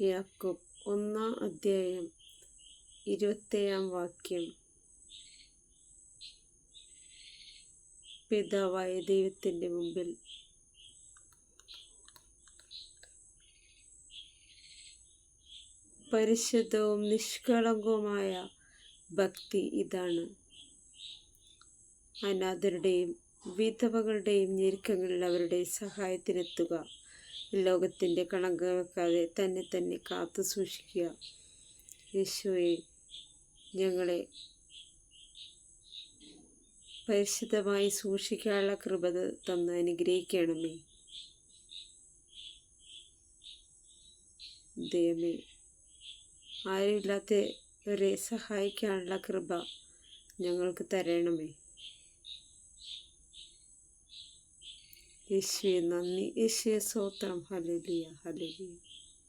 യാക്കോബ് ഒന്നാം അധ്യായം ഇരുപത്തേഴാം വാക്യം. പിതാവായ ദൈവത്തിന്റെ മുമ്പിൽ പരിശുദ്ധവും നിഷ്കളങ്കവുമായ ഭക്തി ഇതാണ്. അനാഥരുടെയും വിധവകളുടെയും ഞെരുക്കങ്ങളിൽ അവരുടെ സഹായത്തിനെത്തുക. ലോകത്തിന്റെ കണക്ക് വെക്കാതെ തന്നെ തന്നെ കാത്തു സൂക്ഷിക്കുക. യേശുവെ ഞങ്ങളെ പരിശുദ്ധമായി സൂക്ഷിക്കാനുള്ള കൃപ തന്ന് അനുഗ്രഹിക്കണമേ. ദൈവമേ ആരുമില്ലാത്തവരെ സഹായിക്കാനുള്ള കൃപ ഞങ്ങൾക്ക് തരണമേ. യേശുവെ നന്ദി. യേശുവെ സ്വോത്രം ഹലലിയ ഹലലിയ